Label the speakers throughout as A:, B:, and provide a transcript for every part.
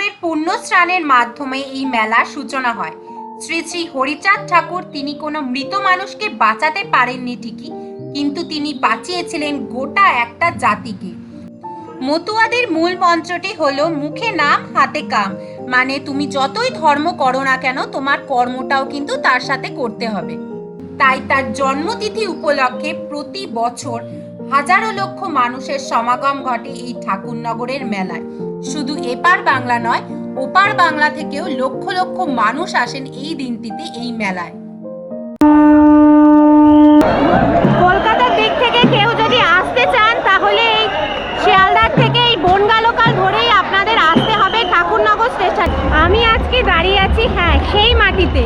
A: ঠাকুরের পুণ্য স্নানের মাধ্যমে এই মেলার সূচনা হয়। শ্রী শ্রী হরিচাঁদ ঠাকুর তিনি কোনো মৃত মানুষকে বাঁচাতে পারেননি ঠিকই, কিন্তু তিনি বাঁচিয়েছিলেন গোটা একটা জাতিকে। মতুয়াদের মূল মন্ত্রটি হলো, মুখে নাম, হাতে কাম। মানে তুমি যতই ধর্ম করো না কেন, তোমার কর্মটাও কিন্তু তার সাথে করতে হবে। তাই তার জন্মতিথি উপলক্ষে প্রতি বছর হাজারো লক্ষ মানুষের সমাগম ঘটে এই ঠাকুরনগরের মেলায়। শুধু এপার বাংলা নয়, ওপার বাংলা থেকেও লক্ষ লক্ষ মানুষ আসেন এই দিনটিতে এই মেলায়।
B: মাটিতে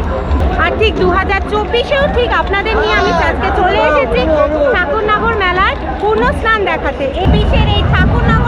B: আর ঠিক দু হাজার চব্বিশেও ঠিক আপনাদের নিয়ে আমি আজকে চলে এসেছি ঠাকুরনগর মেলার পূর্ণ স্নান দেখাতে। এ বিশের এই ঠাকুরনগরের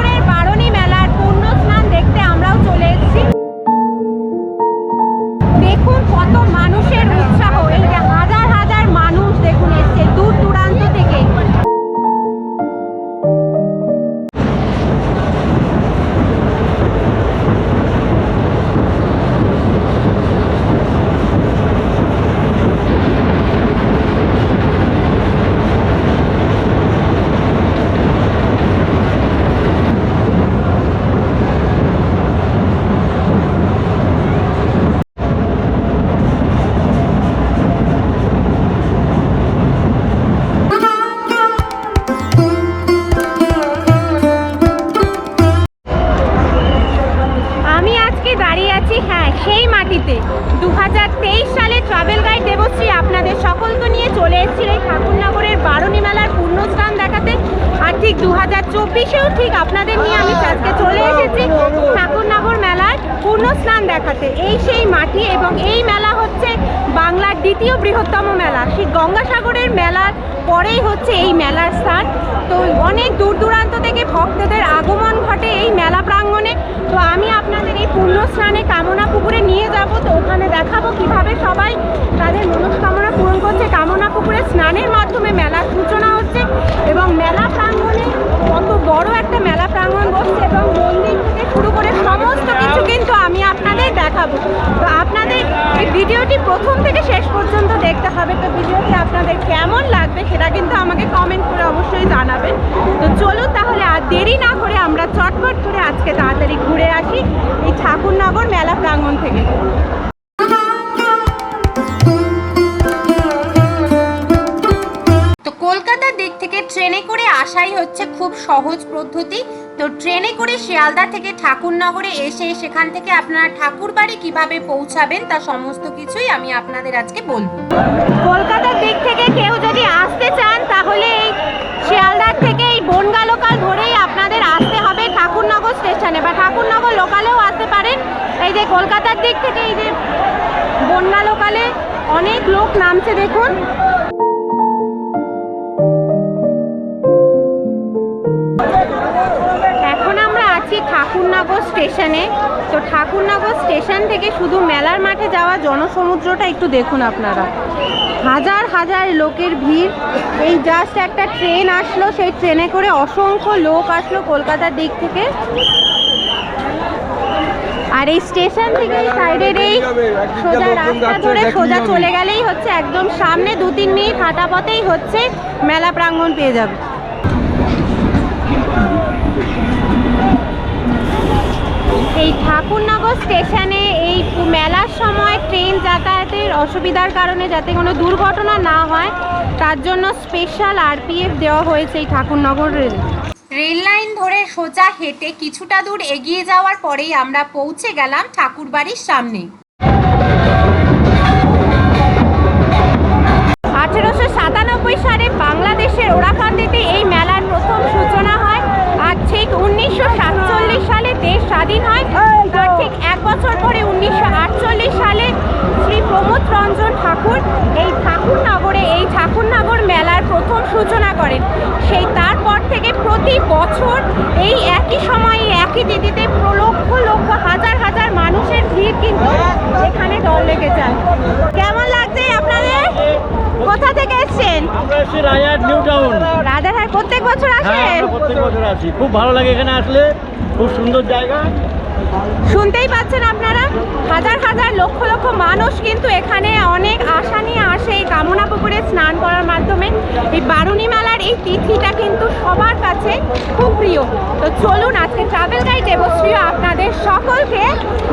B: আপনাদের সকলকে নিয়ে চলে এসেছিল এই ঠাকুরনগরের বারণী মেলার পূর্ণস্থান দেখাতে। আর ঠিক দু হাজার চব্বিশেও ঠিক আপনাদের নিয়ে আমি আজকে চলে এসেছি ঠাকুরনগর মেলার পূর্ণস্থান দেখাতে। এই সেই মাটি এবং এই বাংলার দ্বিতীয় বৃহত্তম মেলা। সেই গঙ্গাসাগরের মেলার পরেই হচ্ছে এই মেলার স্থান। তো অনেক দূর দূরান্ত থেকে ভক্তদের আগমন ঘটে এই মেলা প্রাঙ্গণে। তো আমি আপনাদের এই পুণ্য স্নানে কামনা পুকুরে নিয়ে যাব। তো ওখানে দেখাবো কীভাবে সবাই তাদের মনস্কামনা পূরণ করছে। কামনা পুকুরে স্নানের মাধ্যমে মেলার সূচনা হচ্ছে এবং মেলা প্রাঙ্গণে কত বড় একটা মেলা প্রাঙ্গণ বসছে এবং মন্দির থেকে শুরু করে সমস্ত কিছু কিন্তু আমি আপনাদের দেখাবো। ভিডিওটি প্রথম থেকে শেষ পর্যন্ত দেখতে হবে। তো ভিডিওটি আপনাদের কেমন লাগবে সেটা কিন্তু আমাকে কমেন্ট করে অবশ্যই জানাবেন। তো চলুন তাহলে আর দেরি না করে আমরা চটপট করে আজকে তাড়াতাড়ি ঘুরে আসি এই ঠাকুরনগর মেলা প্রাঙ্গণ থেকে।
A: আসাই হচ্ছে খুব সহজ পদ্ধতি। তো ট্রেনে করে শিয়ালদা থেকে ঠাকুরনগরে এসে সেখান থেকে আপনারা ঠাকুরবাড়ি কীভাবে পৌঁছাবেন তা সমস্ত কিছুই আমি আপনাদের আজকে বলব।
B: কলকাতার দিক থেকে কেউ যদি আসতে চান, তাহলে এই শিয়ালদার থেকে এই বনগা লোকাল ধরেই আপনাদের আসতে হবে ঠাকুরনগর স্টেশনে বা ঠাকুরনগর লোকালেও আসতে পারেন। এই যে কলকাতার দিক থেকে এই যে বনগা লোকালে অনেক লোক নামছে দেখুন। ঠাকুরনগর স্টেশনে। তো ঠাকুরনগর স্টেশন থেকে শুধু মেলার মাঠে যাওয়া জনসমুদ্রটা একটু দেখুন আপনারা। হাজার হাজার লোকের ভিড়। এই জাস্ট একটা ট্রেন আসলো, সেই ট্রেনে করে অসংখ্য লোক আসলো কলকাতার দিক থেকে। আর এই স্টেশন থেকে সাইডের এই সোজা রাস্তা ধরে সোজা চলে গেলেই হচ্ছে একদম সামনে দু তিন মিনিট হাঁটা পথেই হচ্ছে মেলা প্রাঙ্গণ পেয়ে যাবে। এই ঠাকুরনগর স্টেশনে এই মেলার সময় ট্রেন যাতায়াতের অসুবিধার কারণে যাতে কোনো দুর্ঘটনা না হয় তার জন্য স্পেশাল আরপিএফ দেওয়া হয়েছে এই ঠাকুরনগর রেল।
A: রেল লাইন ধরে সোজা হেঁটে কিছুটা দূর এগিয়ে যাওয়ার পরেই আমরা পৌঁছে গেলাম ঠাকুরবাড়ির সামনে।
B: আঠেরোশো সাতানব্বই সালে বাংলাদেশের ওরাকান্দিতে এই মেলার প্রথম সূচনা হয় আর ঠিক উনিশশো সাতচল্লিশ সালে স্বাধীন হয়। তার ঠিক এক বছর পরে উনিশশো আটচল্লিশ সালে শ্রী প্রমোদ রঞ্জন ঠাকুর এই ঠাকুরনগরে এই ঠাকুরনগর মেলার প্রথম সূচনা করেন। সেই তারপর থেকে প্রতি বছর এই একই সময়ে একই তিথিতে লক্ষ লক্ষ হাজার হাজার মানুষের ভিড় কিন্তু এখানে দল লেগে যায়। কেমন লাগছে আপনাদের? কোথা থেকে এসেছেন?
C: আমরা এসেছি রাজার নিউ টাউন।
B: রাজারহাট প্রত্যেক বছর
C: হ্যাঁ
B: আসেন
C: প্রত্যেক বছর আসি। খুব ভালো লাগে এখানে আসলে। খুব সুন্দর জায়গা।
D: শুনতেই পাচ্ছেন আপনারা? হাজার হাজার লক্ষ লক্ষ মানুষ কিন্তু এখানে অনেক আশা নিয়ে আসে এই কামনা পুকুরে স্নান করার মাধ্যমে। এই বারুণী মেলার এই তিথিটা কিন্তু সবার কাছে খুব প্রিয়। তো চলুন আজকে ট্রাভেল গাইড দেবশ্রীও আপনাদের সকলকে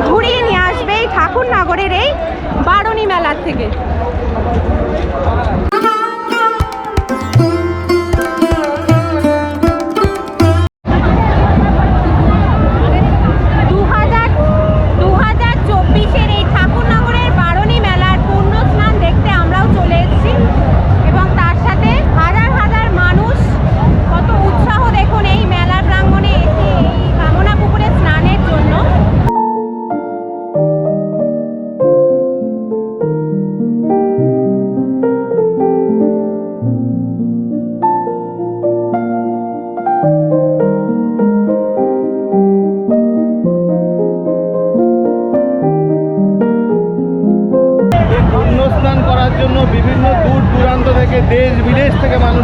D: ঘুরিয়ে নিয়ে আসবে এই ঠাকুরনগরের এই বারুণী মেলার থেকে।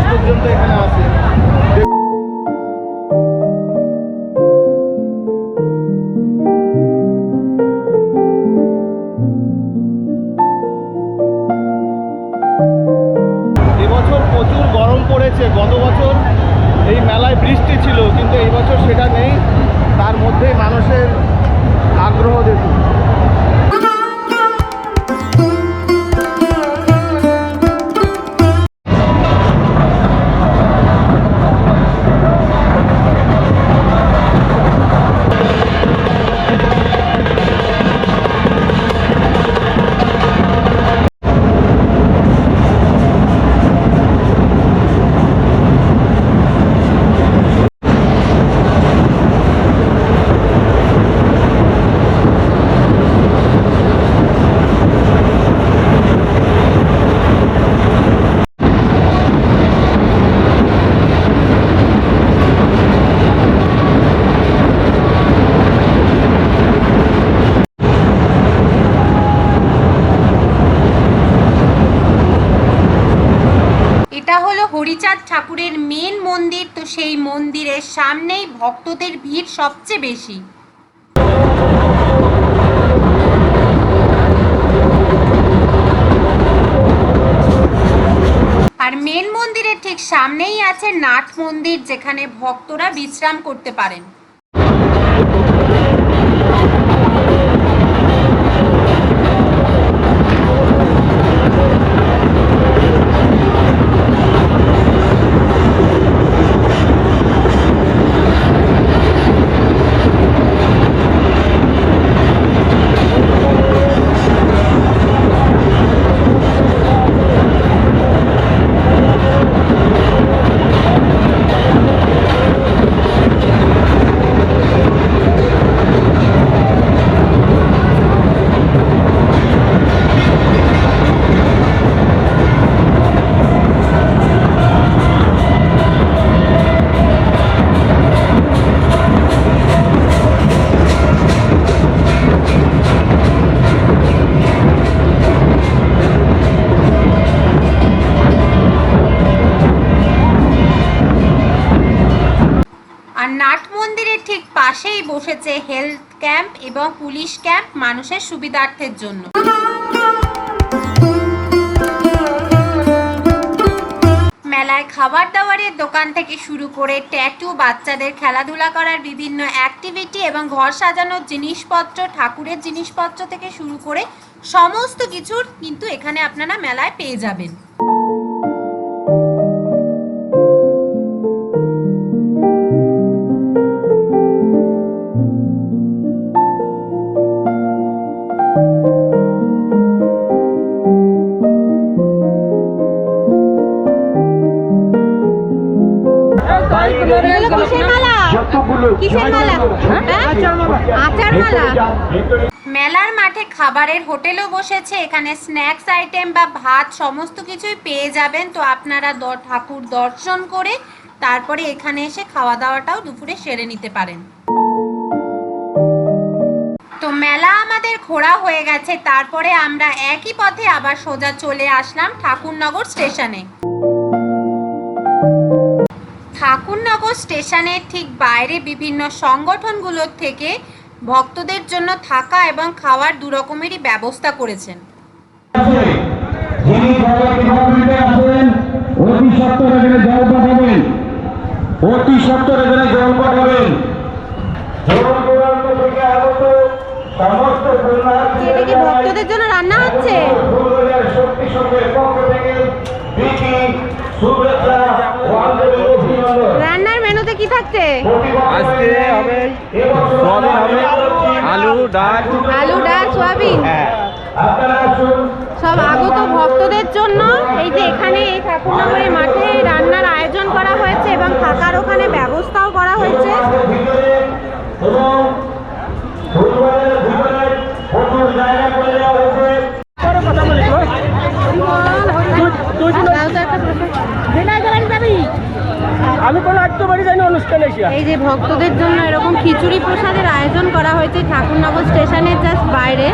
D: মানুষ
E: পর্যন্ত এখানে আসে এবছর প্রচুর গরম পড়েছে। গত বছর এই মেলায় বৃষ্টি ছিল, কিন্তু এই বছর সেটা নেই। তার মধ্যে মানুষের আগ্রহ দেখুন।
B: এটা হলো হরিচাঁদ ঠাকুরের মেন মন্দির, তো সেই মন্দিরের সামনেই ভক্তদের ভিড় সবচেয়ে বেশি। আর মেন মন্দিরের ঠিক সামনেই আছে নাট মন্দির, যেখানে ভক্তরা বিশ্রাম করতে পারেন। বসেছে হেলথ ক্যাম্প এবং পুলিশ ক্যাম্প মানুষের সুবিধার্থের জন্য। মেলায় খাবার দাবারের দোকান থেকে শুরু করে ট্যাটু, বাচ্চাদের খেলাধুলা করার বিভিন্ন অ্যাক্টিভিটি এবং ঘর সাজানোর জিনিসপত্র, ঠাকুরের জিনিসপত্র থেকে শুরু করে সমস্ত কিছুর কিন্তু এখানে আপনারা মেলায় পেয়ে যাবেন।
D: কিসের মালা? হ্যাঁ? আচার মালা।
B: মেলার মাঠে খাবারের হোটেলও বসেছে এখানে স্ন্যাক্স আইটেম বা ভাত সমস্ত কিছুই পেয়ে যাবেন। তো আপনারা দ- ঠাকুর দর্শন করে তারপরে এখানে এসে খাওয়া দাওয়াটাও দুপুরে সেরে নিতে পারেন। তো মেলা আমাদের ঘোরা হয়ে গেছে তারপরে আমরা একই পথে আবার সোজা চলে আসলাম ঠাকুরনগর স্টেশনে। ঠাকুরনগর স্টেশনের ঠিক বাইরে বিভিন্ন সংগঠনগুলোর থেকে
F: ভক্তদের জন্য থাকা এবং খাওয়ার দুরকমেরই ব্যবস্থা করেছেন।
E: অতি সত্তর এখানে জল পাঠাবেন অতি সত্তর এখানে পাঠাবেন দূর দূরান্ত থেকে আগত সমস্ত
B: এটা কি ভক্তদের জন্য রান্না হচ্ছে
E: পুরুলিয়ার শক্তি সংঘের পক্ষ থেকে প্রীতি শুভেচ্ছা ও আন্তরিক অভিনন্দন
B: রান্নার মেনুতে কি থাকছে
G: আজকে হবে সোয়াবিন হবে আলু ডাল।
B: আলু ডাল সোয়াবিন।
G: হ্যাঁ।
B: সব আগত ভক্তদের জন্য এই যে এখানে এই ঠাকুরনগরে মাঠে রান্নার আয়োজন করা হয়েছে এবং থাকার ওখানে ব্যবস্থাও করা হয়েছে
E: ভিতরে এবং ফুটবলের ভিতরে প্রচুর জায়গা করে দেওয়া হয়েছে
H: কথা বলি
B: তাও তো একটা প্রশ্ন।
H: আমি কোনো আত্ম বাড়ি যাইনি অনুষ্ঠানে এসে
B: এই যে ভক্তদের জন্য এরকম খিচুড়ি প্রসাদের আয়োজন করা হয়েছে ঠাকুরনগর স্টেশনের জাস্ট বাইরে।